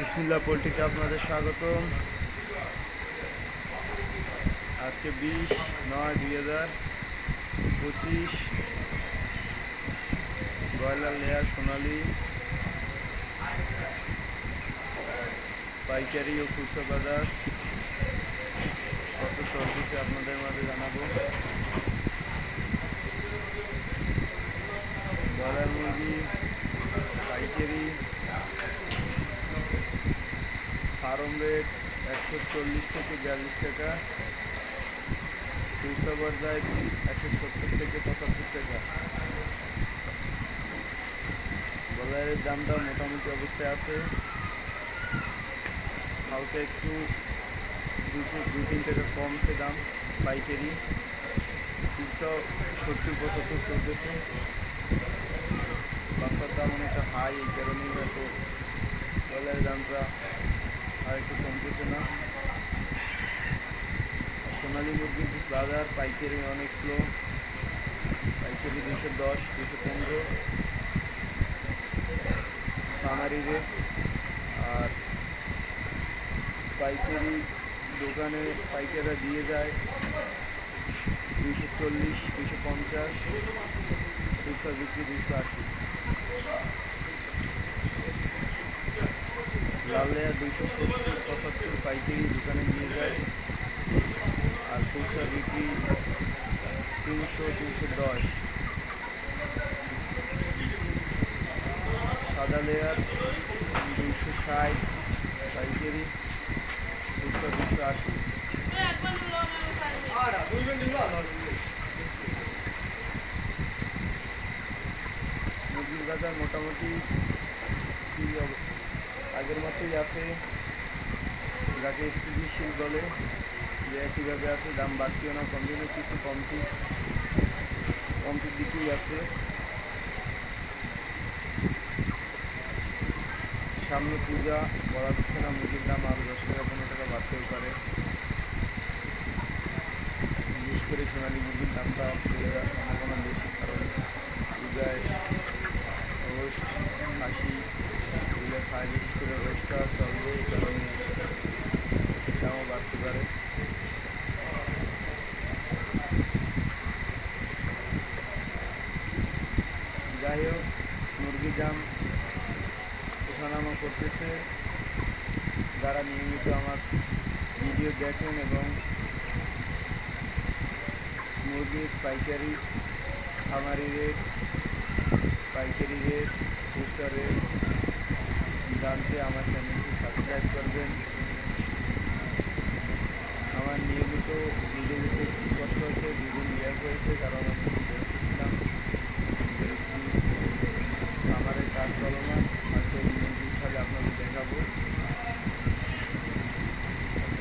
বিসমিল্লা পোলট্রিতে আপনাদের স্বাগত আজকে বিশ নয় দুই হাজার পঁচিশ। ব্রয়লার লেয়ার সোনালি। পাইকারি ও খুচরো বাজার। কত চলতেছে আপনাদের মাঝে জানাব ব্রয়লার মুরগি পাইকারি ফার্ম রেট একশো চল্লিশ থেকে বিয়াল্লিশ টাকা। খুচরা পর্যায়ে একশো সত্তর থেকে পঁচাত্তর টাকা। বলারের দামটা মোটামুটি অবস্থায় আছে। হালকা একটু দুশো, দুই, তিন টাকা কমছে দাম পাইকারি। তিনশো সত্তর, পঁচাত্তর চলতেছে। বাসার দাম অনেকটা হাই এই কারণেই হয়তো ব্রয়লারের দামটা আর একটু কমতেছে না সোনালী মুরগির বাজার, পাইকারি অনেক স্লো পাইকারি দুশো দশ, দুশো পনেরো। খামারি আর পাইকারি দোকানে পাইকাররা দিয়ে যায় দুইশো চল্লিশ দুইশো পঞ্চাশ খুচরা বিক্রি দুইশো আশি। লেয়ার দুইশো সত্তর, পঁচাত্তর পাইকারি দোকানে নিয়ে যায়। আর খুচরা বিক্রি তিনশো তিনশো দশ। সাদা লেয়ার, দুইশো ষাট পাইকারি খুচরা দুশো আশি। মুরগির বাজার মোটামুটি অব- আগের মতোই আছে যাকে স্থিতিশীল বলে যে একইভাবে আছে, দাম বাড়তিও না, কমতিও কিছু কমতি। কমতির দিকেই আছে। সামনে পূজা বলা যাচ্ছে না মুরগির দাম আরও দশ টাকা, পনেরো টাকা বাড়তেও পারে। বিশেষ করে সোনালী মুরগির দামটা দাম ওঠানামা করতেছে। যারা নিয়মিত আমার ভিডিও দেখেন এবং মুরগির পাইকারি খামারি রেট পাইকারি রেট খুচরা রেট জানতে আমার চ্যানেলটি সাবস্ক্রাইব করবেন।